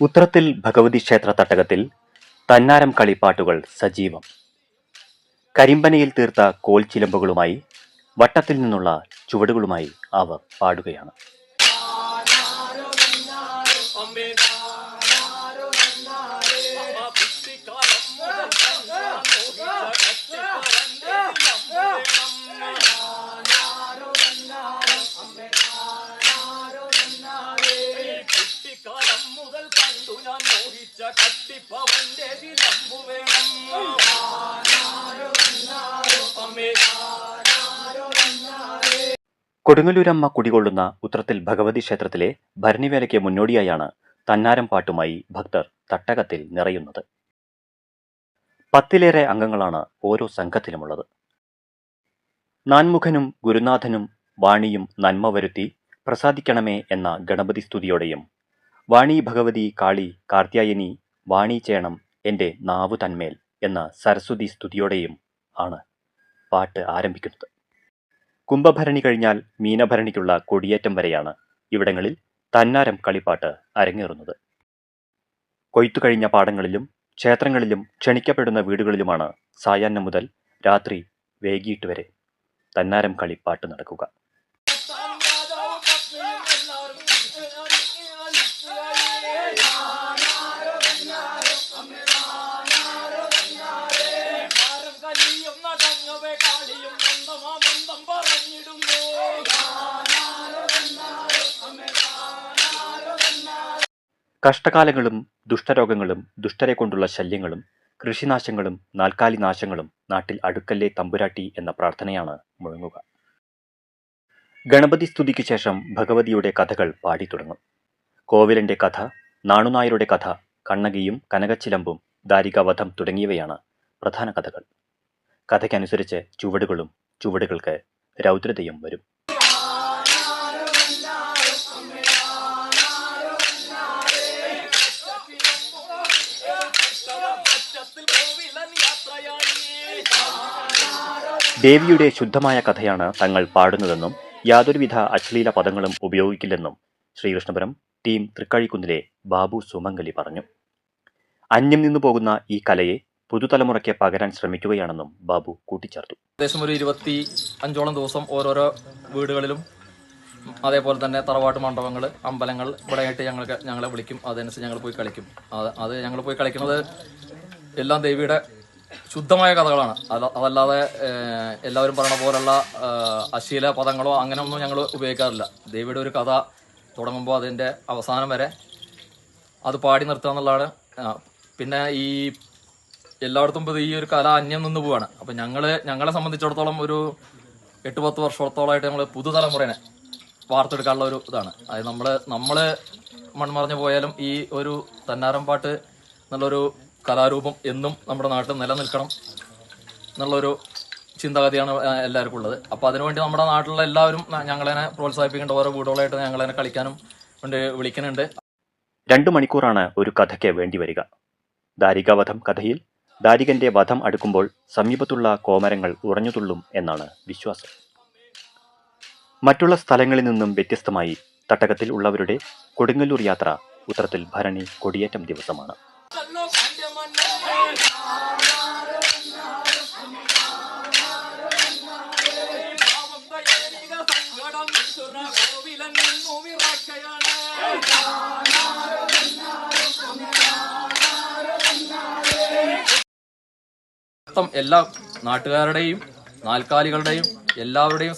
ഉത്രത്തിൽ ഭഗവതി ക്ഷേത്ര തട്ടകത്തിൽ തന്നാരം കളിപ്പാട്ടുകൾ സജീവം. കരിമ്പനയിൽ തീർത്ത കോൽ ചിലമ്പുകളുമായി വട്ടത്തിൽ നിന്നുള്ള ചുവടുകളുമായി അവർ പാടുകയാണ്. കട്ടിപ്പവന്റെ വിളമ്പു വേണം. കൊടുങ്ങല്ലൂരമ്മ കുടികൊള്ളുന്ന ഉത്രത്തിൽ ഭഗവതി ക്ഷേത്രത്തിലെ ഭരണിവേലയ്ക്ക് മുന്നോടിയായാണ് തന്നാരം പാട്ടുമായി ഭക്തർ തട്ടകത്തിൽ നിറയുന്നത്. പത്തിലേറെ അംഗങ്ങളാണ് ഓരോ സംഘത്തിലുമുള്ളത്. നാൻമുഖനും ഗുരുനാഥനും വാണിയും നന്മ വരുത്തി പ്രസാദിക്കണമേ എന്ന ഗണപതി സ്തുതിയോടെയും വാണി ഭഗവതി കാളി കാർത്യായനി വാണി ചേണം എന്റെ നാവു തന്മേൽ എന്ന സരസ്വതി സ്തുതിയോടെയും ആണ് പാട്ട് ആരംഭിക്കുന്നത്. കുംഭഭരണി കഴിഞ്ഞാൽ മീനഭരണിക്കുള്ള കൊടിയേറ്റം വരെയാണ് ഇവിടങ്ങളിൽ തന്നാരം കളിപ്പാട്ട് അരങ്ങേറുന്നത്. കൊയ്ത്തു കഴിഞ്ഞ പാടങ്ങളിലും ക്ഷേത്രങ്ങളിലും ക്ഷണിക്കപ്പെടുന്ന വീടുകളിലുമാണ് സായാഹ്നം മുതൽ രാത്രി വൈകിട്ട് വരെ തന്നാരം കളിപ്പാട്ട് നടക്കുക. കഷ്ടകാലങ്ങളും ദുഷ്ടരോഗങ്ങളും ദുഷ്ടരെ കൊണ്ടുള്ള ശല്യങ്ങളും കൃഷിനാശങ്ങളും നാൽക്കാലി നാശങ്ങളും നാട്ടിൽ അടുക്കല്ലേ തമ്പുരാട്ടി എന്ന പ്രാർത്ഥനയാണ് മുഴങ്ങുക. ഗണപതി സ്തുതിക്ക് ശേഷം ഭഗവതിയുടെ കഥകൾ പാടി തുടങ്ങും. കോവിലന്റെ കഥ നാണുനായരുടെ കഥ കണ്ണകിയും കനകച്ചിലമ്പും ദാരികാവധം തുടങ്ങിയവയാണ് പ്രധാന കഥകൾ. കഥയ്ക്കനുസരിച്ച് ചുവടുകളും ചുവടുകൾക്ക് രൗദ്രതയും വരും. ദേവിയുടെ ശുദ്ധമായ കഥയാണ് തങ്ങൾ പാടുന്നതെന്നും യാതൊരുവിധ അശ്ലീല പദങ്ങളും ഉപയോഗിക്കില്ലെന്നും ശ്രീകൃഷ്ണപുരം ടീം തൃക്കഴിക്കുന്നിലെ ബാബു സുമംഗലി പറഞ്ഞു. അന്യം നിന്നു പോകുന്ന ഈ കലയെ പുതുതലമുറയ്ക്ക് പകരാൻ ശ്രമിക്കുകയാണെന്നും ബാബു കൂട്ടിച്ചേർത്തു. ഏകദേശം ഒരു ഇരുപത്തി അഞ്ചോളം ദിവസം ഓരോരോ വീടുകളിലും അതേപോലെ തന്നെ തറവാട്ട് മണ്ഡപങ്ങൾ അമ്പലങ്ങൾ ഇവിടെയായിട്ട് ഞങ്ങൾക്ക് ഞങ്ങളെ വിളിക്കും. അതനുസരിച്ച് ഞങ്ങൾ പോയി കളിക്കും. അത് അത് ഞങ്ങൾ പോയി കളിക്കുന്നത് എല്ലാം ദേവിയുടെ ശുദ്ധമായ കഥകളാണ്. അതല്ലാതെ എല്ലാവരും പറയണ പോലുള്ള അശീല പദങ്ങളോ അങ്ങനെ ഒന്നും ഞങ്ങൾ ഉപയോഗിക്കാറില്ല. ദേവിയുടെ ഒരു കഥ തുടങ്ങുമ്പോൾ അതിന്റെ അവസാനം വരെ അത് പാടി നിർത്തുക എന്നുള്ളതാണ്. പിന്നെ ഈ എല്ലായിടത്തും ഇപ്പോൾ ഈ ഒരു കല അന്യം നിന്ന് പോവാണ്. അപ്പം ഞങ്ങൾ ഞങ്ങളെ സംബന്ധിച്ചിടത്തോളം ഒരു എട്ട് പത്ത് വർഷത്തോളമായിട്ട് ഞങ്ങൾ പുതുതലമുറേനെ വാർത്തെടുക്കാനുള്ള ഒരു ഇതാണ്. അതായത് നമ്മൾ നമ്മൾ മൺമറഞ്ഞു പോയാലും ഈ ഒരു തന്നാരം പാട്ട് എന്നുള്ളൊരു കലാരൂപം എന്നും നമ്മുടെ നാട്ടിൽ നിലനിൽക്കണം എന്നുള്ളൊരു ചിന്താഗതിയാണ് എല്ലാവർക്കും ഉള്ളത്. അപ്പോൾ അതിനുവേണ്ടി നമ്മുടെ നാട്ടിലുള്ള എല്ലാവരും ഞങ്ങളതിനെ പ്രോത്സാഹിപ്പിക്കേണ്ട ഓരോ വീടുകളായിട്ട് ഞങ്ങളതിനെ കളിക്കാനും വേണ്ടി വിളിക്കുന്നുണ്ട്. രണ്ടു മണിക്കൂറാണ് ഒരു കഥയ്ക്ക് വേണ്ടി വരിക. ദാരികാവധം കഥയിൽ ദാരികന്റെ വധം അടുക്കുമ്പോൾ സമീപത്തുള്ള കോമരങ്ങൾ ഉറഞ്ഞുതുള്ളും എന്നാണ് വിശ്വാസം. മറ്റുള്ള സ്ഥലങ്ങളിൽ നിന്നും വ്യത്യസ്തമായി തട്ടകത്തിൽ ഉള്ളവരുടെ കൊടുങ്ങല്ലൂർ യാത്ര ഉത്തരത്തിൽ ഭരണി കൊടിയേറ്റം ദിവസമാണ്. എല്ലാ നാട്ടുകാരുടെയും നാൽക്കാലികളുടെയും എല്ലാവരുടെയും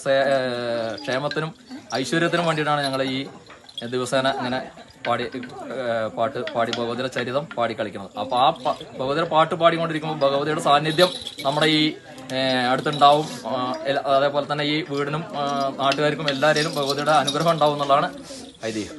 ക്ഷേമത്തിനും ഐശ്വര്യത്തിനും വേണ്ടിയിട്ടാണ് ഞങ്ങൾ ഈ ദിവസേന ഇങ്ങനെ പാടി പാട്ട് പാടി ഭഗവതിയുടെ ചരിതം പാടി കളിക്കുന്നത്. അപ്പൊ ആ ഭഗവതിയുടെ പാട്ട് പാടിക്കൊണ്ടിരിക്കുമ്പോൾ ഭഗവതിയുടെ സാന്നിധ്യം നമ്മുടെ ഈ അടുത്തുണ്ടാവും. അതേപോലെ തന്നെ ഈ വീടിനും നാട്ടുകാർക്കും എല്ലാവരെയും ഭഗവതിയുടെ അനുഗ്രഹം ഉണ്ടാവും എന്നുള്ളതാണ് ഐതിഹ്യം.